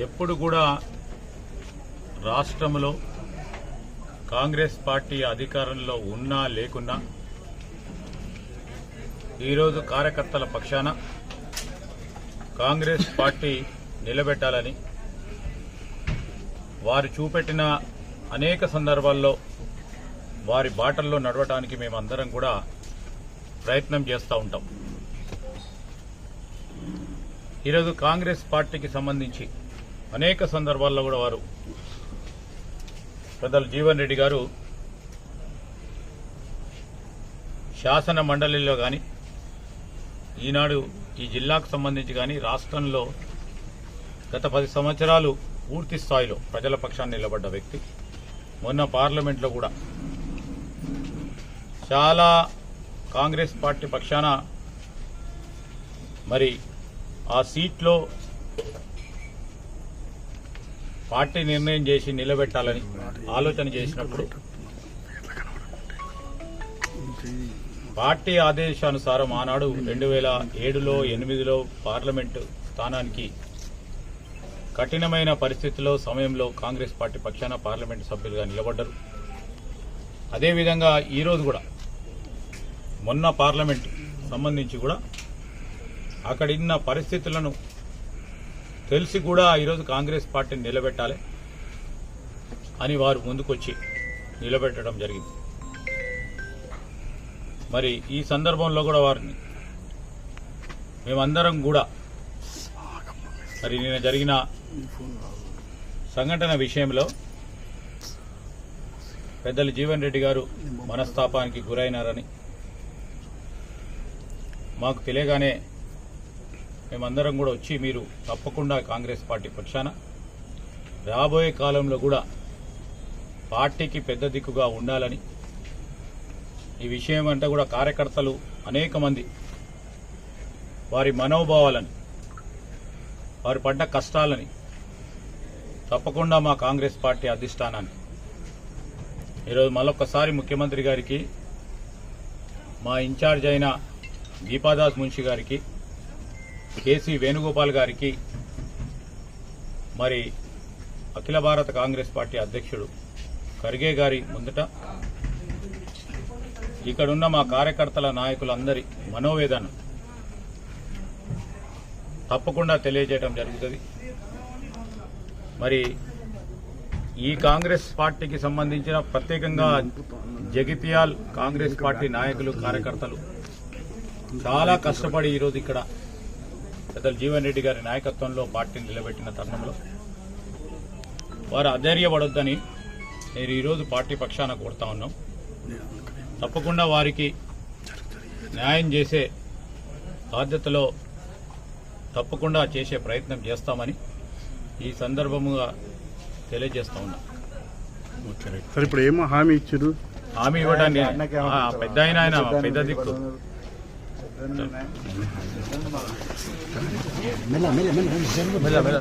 ఎప్పుడు కూడా రాష్ట్రంలో కాంగ్రెస్ పార్టీ అధికారంలో ఉన్నా లేకున్నా ఈరోజు కార్యకర్తల పక్షాన కాంగ్రెస్ పార్టీ నిలబెట్టాలని వారు చూపెట్టిన అనేక సందర్భాల్లో వారి బాటల్లో నడవటానికి మేమందరం కూడా ప్రయత్నం చేస్తూ ఉంటాం. ఈరోజు కాంగ్రెస్ పార్టీకి సంబంధించి అనేక సందర్భాల్లో కూడా వారు పెద్దలు జీవన్ రెడ్డి గారు శాసన మండలిలో కానీ ఈనాడు ఈ జిల్లాకు సంబంధించి కానీ రాష్ట్రంలో గత పది సంవత్సరాలు పూర్తి స్థాయిలో ప్రజల పక్షాన్ని నిలబడ్డ వ్యక్తి. మొన్న పార్లమెంట్లో కూడా చాలా కాంగ్రెస్ పార్టీ పక్షాన మరి ఆ సీట్లో పార్టీ నిర్ణయం చేసి నిలబెట్టాలని ఆలోచన చేసినప్పుడు పార్టీ ఆదేశానుసారం ఆనాడు రెండు వేల ఏడులో ఎనిమిదిలో పార్లమెంటు స్థానానికి కఠినమైన పరిస్థితుల్లో సమయంలో కాంగ్రెస్ పార్టీ పక్షాన పార్లమెంటు సభ్యులుగా నిలబడ్డారు. అదేవిధంగా ఈరోజు కూడా మొన్న పార్లమెంట్ సంబంధించి కూడా అక్కడున్న పరిస్థితులను తెలిసి కూడా ఈరోజు కాంగ్రెస్ పార్టీని నిలబెట్టాలి అని వారు ముందుకొచ్చి నిలబెట్టడం జరిగింది. మరి ఈ సందర్భంలో కూడా వారిని మేమందరం కూడా మరి నిన్న జరిగిన సంఘటన విషయంలో పెద్దలు జీవన్ రెడ్డి గారు మనస్తాపానికి గురైనారని మాకు తెలియగానే మేమందరం కూడా వచ్చి మీరు తప్పకుండా కాంగ్రెస్ పార్టీ పక్షాన రాబోయే కాలంలో కూడా పార్టీకి పెద్ద దిక్కుగా ఉండాలని ఈ విషయం అంటే కూడా కార్యకర్తలు అనేక మంది వారి మనోభావాలని వారు పడ్డ కష్టాలని తప్పకుండా మా కాంగ్రెస్ పార్టీ అధిష్టానాన్ని. ఈరోజు మళ్ళొక్కసారి ముఖ్యమంత్రి గారికి మా ఇన్ఛార్జ్ అయిన దీపాదాస్ మున్షి గారికి కేసీ వేణుగోపాల్ గారికి మరి అఖిల భారత కాంగ్రెస్ పార్టీ అధ్యక్షుడు ఖర్గే గారి ముందట ఇక్కడున్న మా కార్యకర్తల నాయకులందరి మనోవేదన తప్పకుండా తెలియజేయడం జరుగుతుంది. మరి ఈ కాంగ్రెస్ పార్టీకి సంబంధించిన ప్రత్యేకంగా జగిత్యాల్ కాంగ్రెస్ పార్టీ నాయకులు కార్యకర్తలు చాలా కష్టపడి ఈరోజు ఇక్కడ పెద్దలు జీవన్ రెడ్డి గారి నాయకత్వంలో పార్టీని నిలబెట్టిన తరుణంలో వారు అధైర్యపడొద్దని నేను ఈరోజు పార్టీ పక్షాన కోరుతా ఉన్నాం. తప్పకుండా వారికి న్యాయం చేసే బాధ్యతలో తప్పకుండా చేసే ప్రయత్నం చేస్తామని ఈ సందర్భముగా తెలియజేస్తా ఉన్నాం. సార్ ఇప్పుడు ఏమో హామీ ఇచ్చారు? హామీ ఇవ్వడానికి ఆ, పెద్ద ఆయన ఆయన పెద్ద దిక్కు. Mela, mela, mela, mela.